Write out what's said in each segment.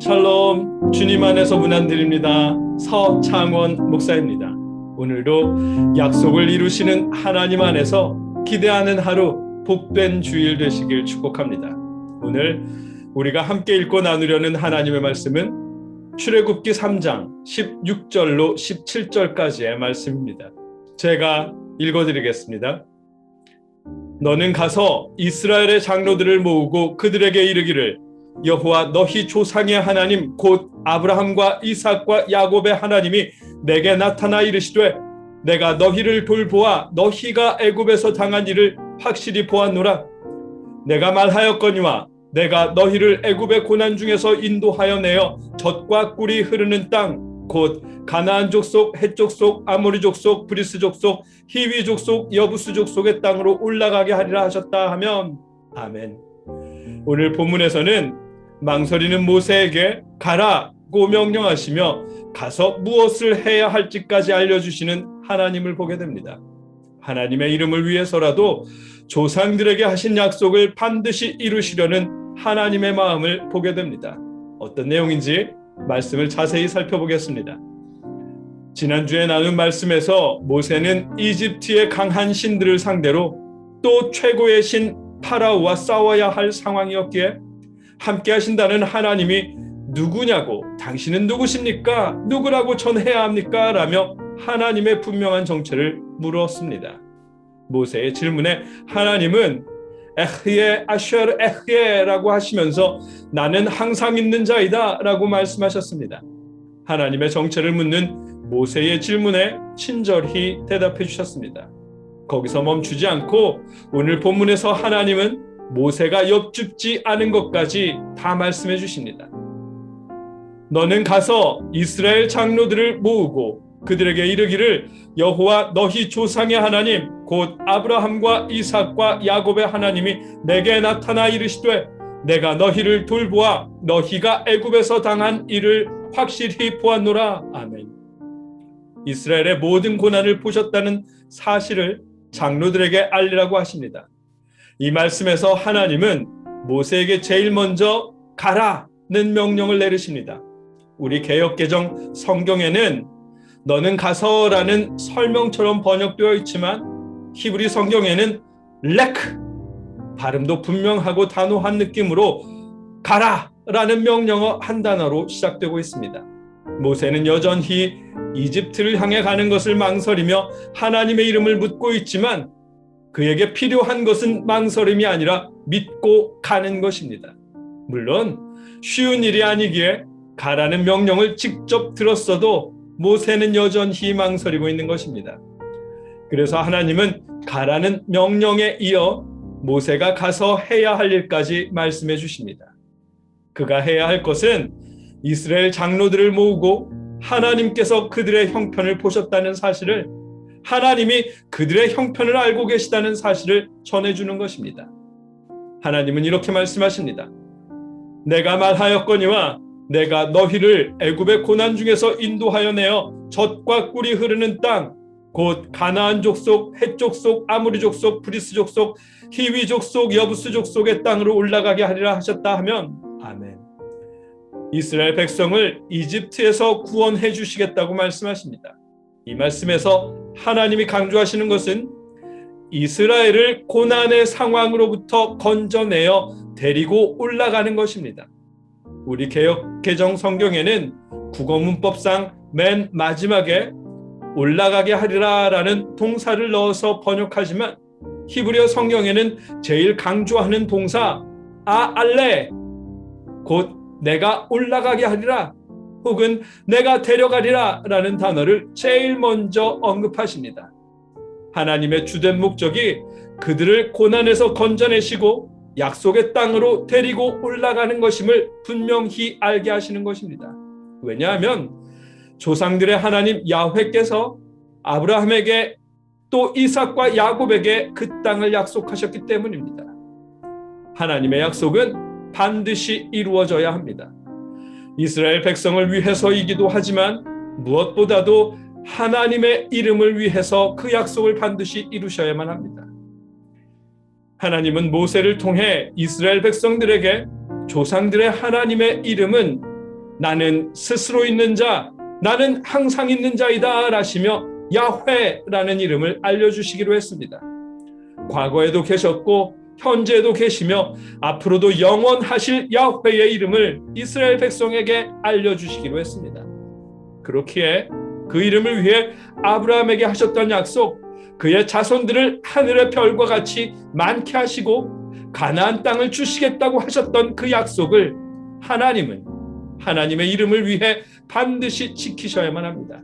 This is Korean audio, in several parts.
샬롬 주님 안에서 문안드립니다. 서창원 목사입니다. 오늘도 약속을 이루시는 하나님 안에서 기대하는 하루 복된 주일 되시길 축복합니다. 오늘 우리가 함께 읽고 나누려는 하나님의 말씀은 출애굽기 3장 16절로 17절까지의 말씀입니다. 제가 읽어드리겠습니다. 너는 가서 이스라엘의 장로들을 모으고 그들에게 이르기를 여호와 너희 조상의 하나님 곧 아브라함과 이삭과 야곱의 하나님이 내게 나타나 이르시되 내가 너희를 돌보아 너희가 애굽에서 당한 일을 확실히 보았노라 내가 말하였거니와 내가 너희를 애굽의 고난 중에서 인도하여 내어 젖과 꿀이 흐르는 땅 곧 가나안 족속, 헷 족속, 아모리 족속, 브리스 족속, 히위 족속, 여부스 족속의 땅으로 올라가게 하리라 하셨다 하면 아멘. 오늘 본문에서는 망설이는 모세에게 가라고 명령하시며 가서 무엇을 해야 할지까지 알려주시는 하나님을 보게 됩니다. 하나님의 이름을 위해서라도 조상들에게 하신 약속을 반드시 이루시려는 하나님의 마음을 보게 됩니다. 어떤 내용인지 말씀을 자세히 살펴보겠습니다. 지난주에 나눈 말씀에서 모세는 이집트의 강한 신들을 상대로 또 최고의 신 파라오와 싸워야 할 상황이었기에 함께 하신다는 하나님이 누구냐고 당신은 누구십니까? 누구라고 전해야 합니까? 라며 하나님의 분명한 정체를 물었습니다. 모세의 질문에 하나님은 에흐예 아셔르 에흐예라고 하시면서 나는 항상 있는 자이다라고 말씀하셨습니다. 하나님의 정체를 묻는 모세의 질문에 친절히 대답해 주셨습니다. 거기서 멈추지 않고 오늘 본문에서 하나님은 모세가 엽죽지 않은 것까지 다 말씀해 주십니다. 너는 가서 이스라엘 장로들을 모으고 그들에게 이르기를 여호와 너희 조상의 하나님 곧 아브라함과 이삭과 야곱의 하나님이 내게 나타나 이르시되 내가 너희를 돌보아 너희가 애굽에서 당한 일을 확실히 보았노라 아멘. 이스라엘의 모든 고난을 보셨다는 사실을 장로들에게 알리라고 하십니다. 이 말씀에서 하나님은 모세에게 제일 먼저 가라는 명령을 내리십니다. 우리 개혁개정 성경에는 너는 가서라는 설명처럼 번역되어 있지만 히브리 성경에는 레크 발음도 분명하고 단호한 느낌으로 가라라는 명령어 한 단어로 시작되고 있습니다. 모세는 여전히 이집트를 향해 가는 것을 망설이며 하나님의 이름을 묻고 있지만 그에게 필요한 것은 망설임이 아니라 믿고 가는 것입니다. 물론 쉬운 일이 아니기에 가라는 명령을 직접 들었어도 모세는 여전히 망설이고 있는 것입니다. 그래서 하나님은 가라는 명령에 이어 모세가 가서 해야 할 일까지 말씀해 주십니다. 그가 해야 할 것은 이스라엘 장로들을 모으고 하나님께서 그들의 형편을 보셨다는 사실을 하나님이 그들의 형편을 알고 계시다는 사실을 전해주는 것입니다. 하나님은 이렇게 말씀하십니다. 내가 말하였거니와 내가 너희를 애굽의 고난 중에서 인도하여 내어 젖과 꿀이 흐르는 땅 곧 가나안 족속, 헷 족속, 아무리 족속, 브리스 족속, 히위 족속, 여부스 족속의 땅으로 올라가게 하리라 하셨다 하면 아멘. 이스라엘 백성을 이집트에서 구원해 주시겠다고 말씀하십니다. 이 말씀에서 하나님이 강조하시는 것은 이스라엘을 고난의 상황으로부터 건져내어 데리고 올라가는 것입니다. 우리 개혁 개정 성경에는 국어 문법상 맨 마지막에 올라가게 하리라라는 동사를 넣어서 번역하지만 히브리어 성경에는 제일 강조하는 동사 아알레 곧 내가 올라가게 하리라 혹은 내가 데려가리라 라는 단어를 제일 먼저 언급하십니다. 하나님의 주된 목적이 그들을 고난에서 건져내시고 약속의 땅으로 데리고 올라가는 것임을 분명히 알게 하시는 것입니다. 왜냐하면 조상들의 하나님 야훼께서 아브라함에게 또 이삭과 야곱에게 그 땅을 약속하셨기 때문입니다. 하나님의 약속은 반드시 이루어져야 합니다. 이스라엘 백성을 위해서이기도 하지만 무엇보다도 하나님의 이름을 위해서 그 약속을 반드시 이루셔야만 합니다. 하나님은 모세를 통해 이스라엘 백성들에게 조상들의 하나님의 이름은 나는 스스로 있는 자, 나는 항상 있는 자이다 라시며 야훼라는 이름을 알려주시기로 했습니다. 과거에도 계셨고 현재에도 계시며 앞으로도 영원하실 야훼의 이름을 이스라엘 백성에게 알려주시기로 했습니다. 그렇기에 그 이름을 위해 아브라함에게 하셨던 약속, 그의 자손들을 하늘의 별과 같이 많게 하시고 가나안 땅을 주시겠다고 하셨던 그 약속을 하나님은 하나님의 이름을 위해 반드시 지키셔야만 합니다.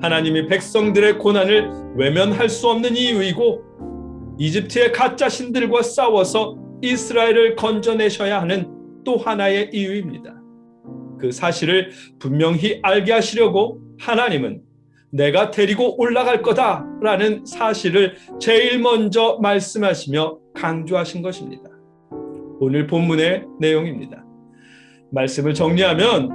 하나님이 백성들의 고난을 외면할 수 없는 이유이고 이집트의 가짜 신들과 싸워서 이스라엘을 건져내셔야 하는 또 하나의 이유입니다. 그 사실을 분명히 알게 하시려고 하나님은 내가 데리고 올라갈 거다라는 사실을 제일 먼저 말씀하시며 강조하신 것입니다. 오늘 본문의 내용입니다. 말씀을 정리하면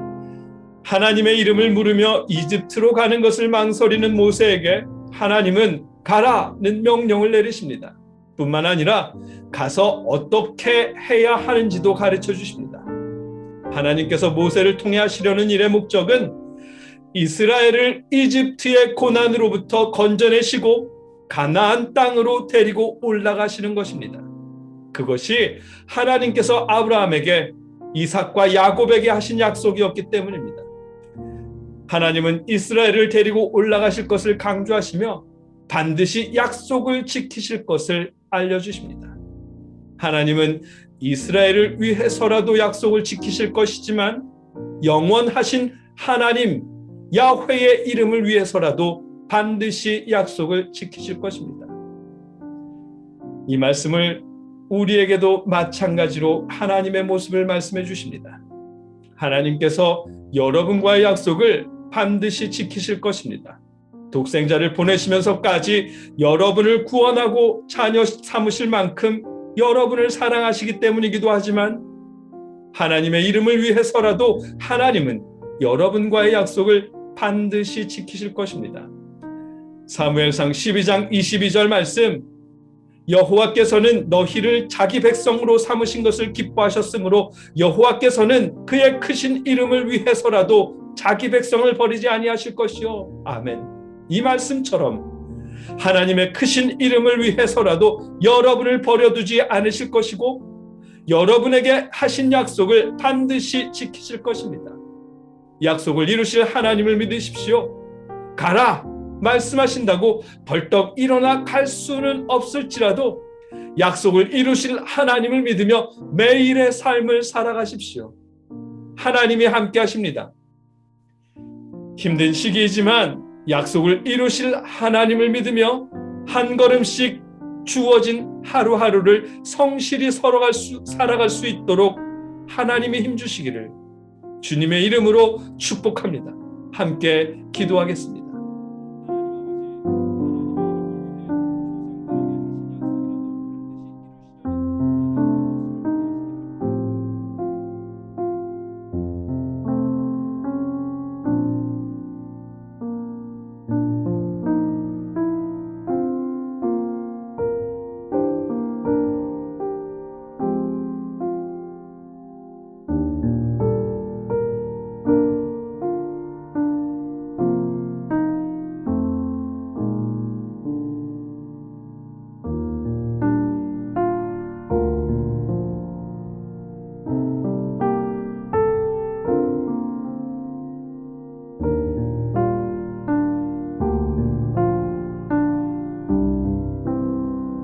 하나님의 이름을 물으며 이집트로 가는 것을 망설이는 모세에게 하나님은 가라는 명령을 내리십니다. 뿐만 아니라 가서 어떻게 해야 하는지도 가르쳐 주십니다. 하나님께서 모세를 통해 하시려는 일의 목적은 이스라엘을 이집트의 고난으로부터 건져내시고 가나안 땅으로 데리고 올라가시는 것입니다. 그것이 하나님께서 아브라함에게 이삭과 야곱에게 하신 약속이었기 때문입니다. 하나님은 이스라엘을 데리고 올라가실 것을 강조하시며 반드시 약속을 지키실 것을 알려주십니다. 하나님은 이스라엘을 위해서라도 약속을 지키실 것이지만 영원하신 하나님 야훼의 이름을 위해서라도 반드시 약속을 지키실 것입니다. 이 말씀을 우리에게도 마찬가지로 하나님의 모습을 말씀해 주십니다. 하나님께서 여러분과의 약속을 반드시 지키실 것입니다. 독생자를 보내시면서까지 여러분을 구원하고 자녀 삼으실 만큼 여러분을 사랑하시기 때문이기도 하지만 하나님의 이름을 위해서라도 하나님은 여러분과의 약속을 반드시 지키실 것입니다. 사무엘상 12장 22절 말씀 여호와께서는 너희를 자기 백성으로 삼으신 것을 기뻐하셨으므로 여호와께서는 그의 크신 이름을 위해서라도 자기 백성을 버리지 아니하실 것이요 아멘. 이 말씀처럼 하나님의 크신 이름을 위해서라도 여러분을 버려두지 않으실 것이고 여러분에게 하신 약속을 반드시 지키실 것입니다. 약속을 이루실 하나님을 믿으십시오. 가라 말씀하신다고 벌떡 일어나 갈 수는 없을지라도 약속을 이루실 하나님을 믿으며 매일의 삶을 살아가십시오. 하나님이 함께 하십니다. 힘든 시기이지만 약속을 이루실 하나님을 믿으며 한 걸음씩 주어진 하루하루를 성실히 살아갈 수, 살아갈 수 있도록 하나님이 힘주시기를 주님의 이름으로 축복합니다. 함께 기도하겠습니다.